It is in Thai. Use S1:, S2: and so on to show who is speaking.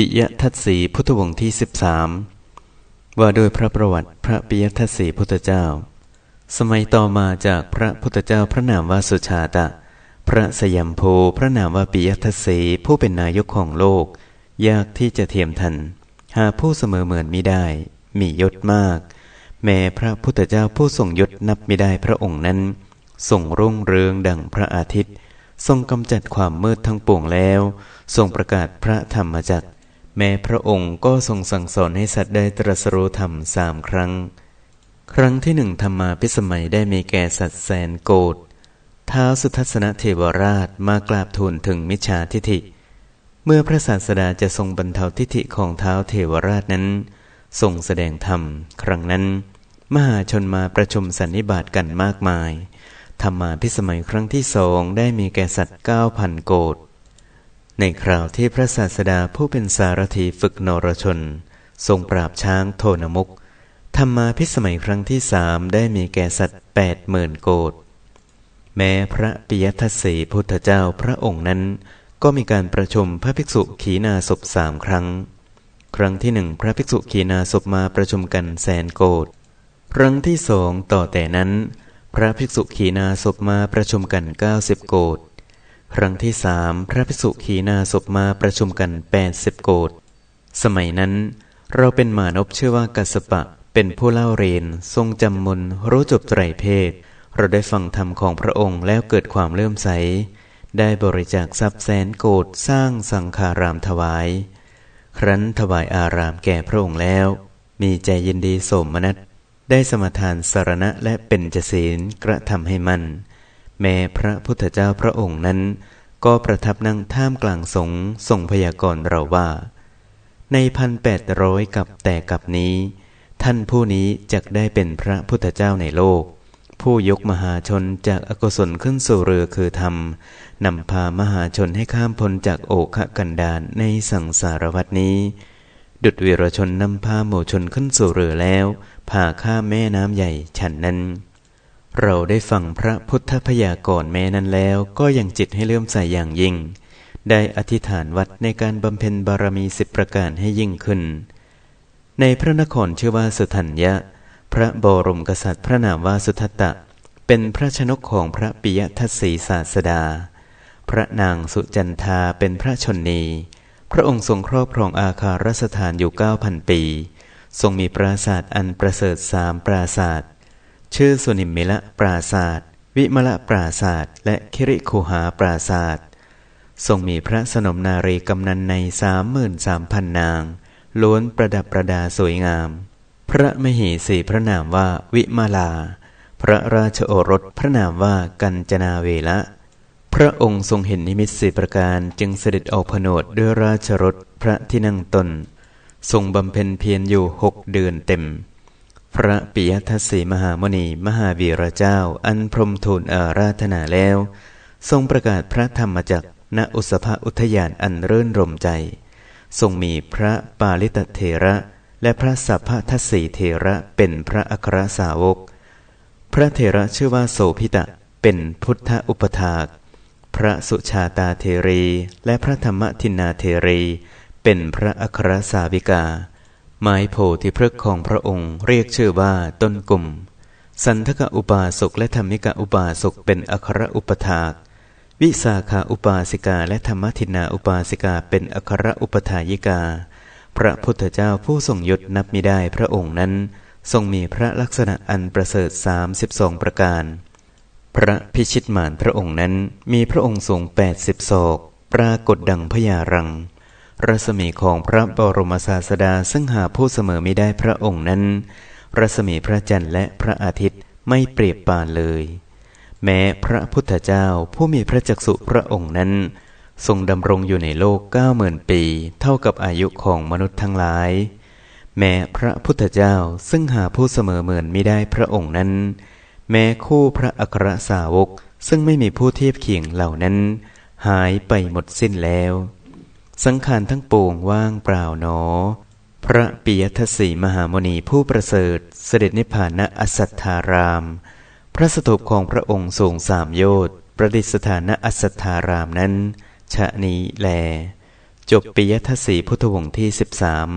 S1: ปิยทัตสีพุทธวงศ์ที่สิบสามว่าโดยพระประวัติพระปิยทัตสีพุทธเจ้า สมัยต่อมาจากพระพุทธเจ้าพระนามว่าสุชาตะ พระสยามโพพระนามว่าปิยทัตสีผู้เป็นนายกของโลก ยากที่จะเทียมทัน หาผู้เสมอเหมือนมิได้ มียศมาก แม้พระพุทธเจ้าผู้ทรงยศนับไม่ได้พระองค์นั้นทรงรุ่งเรืองดังพระอาทิตย์ ทรงกำจัดความมืดทั้งปวงแล้ว ทรงประกาศพระธรรมจักร แม้พระองค์ก็ทรงสั่งสอนให้สัตว์ได้ตรัสรู้ธรรมสามครั้ง ครั้งที่หนึ่งธรรมาพิสมัยได้มีแก่สัตว์แสนโกรธท้าวสุทัศนเทวราชมากราบทูลถึงมิจฉาทิฐิ เมื่อพระศาสดาจะทรงบรรเทาทิฐิของเท้าเทวราชนั้นทรงแสดงธรรม ครั้งนั้น มหาชนมาประชุมสันนิบาตกันมากมายธรรมาพิสมัยครั้งที่สองได้มีแก่สัตว์เก้าพันโกด ในคราวที่พระศาสดาผู้เป็นสารถีฝึกนรชน ทรงปราบช้างโทนมุกธรรมาพิสมัยครั้งที่สามได้มีแก่สัตว์แปดหมื่นโกดแม้พระปิยทัศสีพุทธเจ้าพระองค์นั้น ก็มีการประชุมพระภิกษุขีนาศพสามครั้ง ครั้งที่หนึ่งพระภิกษุขีนาศพมาประชุมกันแสนโกดครั้งที่สองต่อแต่นั้น พระภิกษุขีนาศพมาประชุมกันเก้าสิบโกด ครั้งที่สามพระภิกษุขีนาศพมาประชุมกันแปดสิบโกดสมัยนั้น เราเป็นมานพชื่อว่ากัสปะเป็นผู้เล่าเรียนทรงจำมนรู้จบไตรเพศ เราได้ฟังธรรมของพระองค์แล้วเกิดความเลื่อมใส ได้บริจาคทรัพย์แสนโกดสร้างสังฆารามถวาย ครั้นถวายอารามแก่พระองค์แล้ว มีใจยินดีสมนัตได้สมทานสารณะและเป็นจศีลกระทำให้มัน แม้พระพุทธเจ้าพระองค์นั้น ก็ประทับนั่งท่ามกลางสงทรงพยากรณ์เราว่า ในพันแปดร้อยกับแต่กับนี้ ท่านผู้นี้จะได้เป็นพระพุทธเจ้าในโลก ผู้ยกมหาชนจากอกุศลขึ้นสู่เรือคือธรรมนำพามหาชนให้ข้ามพ้นจากโอคะกันดานในสังสารวัตนี้ ดุดวีรชนนำพาหมู่ชนขึ้นสู่เรือแล้วพาข้ามแม่น้ำใหญ่ฉันนั้น เราได้ฟังพระพุทธพยากรณ์แม้นั้นแล้วก็ยังจิตให้เลื่อมใสอย่างยิ่ง ได้อธิษฐานวัดในการบำเพ็ญบารมีสิบประการให้ยิ่งขึ้น ในพระนครชื่อว่าสุทัญญะ พระบรมกษัตริย์พระนามว่าสุทัตตะ เป็นพระชนกของพระปิยทัศสีศาสดา พระนางสุจันทาเป็นพระชนนี พระองค์ทรงครอบครองอาคารสถานอยู่เก้าพันปี ทรงมีปราสาทอันประเสริฐสามปราสาท ชื่อสุนิมมิละปราศาสตร์วิมละปราศาสตร์และคิริคูหาปราศาสตร์ทรงมีพระสนมนารีกำนันในสามหมื่นสามพันนาง ล้วนประดับประดาสวยงาม พระมเหสีพระนามว่าวิมาลา พระราชโอรสพระนามว่ากัญจนาเวละ พระองค์ทรงเห็นนิมิตสีประการจึงเสด็จออกผนวดด้วยราชรถพระที่นั่งตน ทรงบำเพ็ญเพียรอยู่หกเดือนเต็ม พระปิยทัศสีมหามณีมหาวีระเจ้า อันพรมทูลอาราธนาแล้ว ทรงประกาศพระธรรมจักณอุสภอุทยานอันเรื่นรมใจ ทรงมีพระปาลิตเถระ และพระสัพพทัศสีเถระเป็นพระอัครสาวก พระเถระชื่อว่าโสพิตะเป็นพุทธอุปถาก พระสุชาตาเทรี และพระธรรมทินาเทรี เป็นพระอัครสาวิกา ไม้โพธิพฤกษ์ของพระองค์เรียกชื่อว่าต้นกลุ่ม สันทกอุปาสกและธรรมิกอุปาสกเป็นอัครอุปถาก วิสาขาอุปาสิกาและธรรมทินาอุปาสิกาเป็นอัครอุปถายิกา พระพุทธเจ้าผู้ทรงยศนับมิได้พระองค์นั้น ทรงมีพระลักษณะอันประเสริฐสามสิบสองประการ พระพิชิตมานพระองค์นั้นมีพระองค์ทรงแปดสิบศอก ปรากฏดังพญารัง รัศมีของพระบรมศาสดาซึ่งหาผู้เสมอไม่ได้พระองค์นั้น รัศมีพระจันทร์และพระอาทิตย์ไม่เปรียบปานเลย แม้พระพุทธเจ้าผู้มีพระจักสุพระองค์นั้น ทรงดำรงอยู่ในโลกเก้าหมื่นปี เท่ากับอายุของมนุษย์ทั้งหลาย แม้พระพุทธเจ้าซึ่งหาผู้เสมอเหมือนไม่ได้พระองค์นั้น แม้คู่พระอัครสาวกซึ่งไม่มีผู้เทียบเคียงเหล่านั้น หายไปหมดสิ้นแล้ว สังขารทั้งปวงว่างเปล่าหนอ พระปิยทศีมหามณีผู้ประเสริฐเสด็จนิพพานณอสัทธาราม พระสถูปของพระองค์สูงสามโยชน์ประดิษฐานณอสัทธารามนั้น ชะนี้แล จบปิยทศีพุทธวงศ์ที่สิบสาม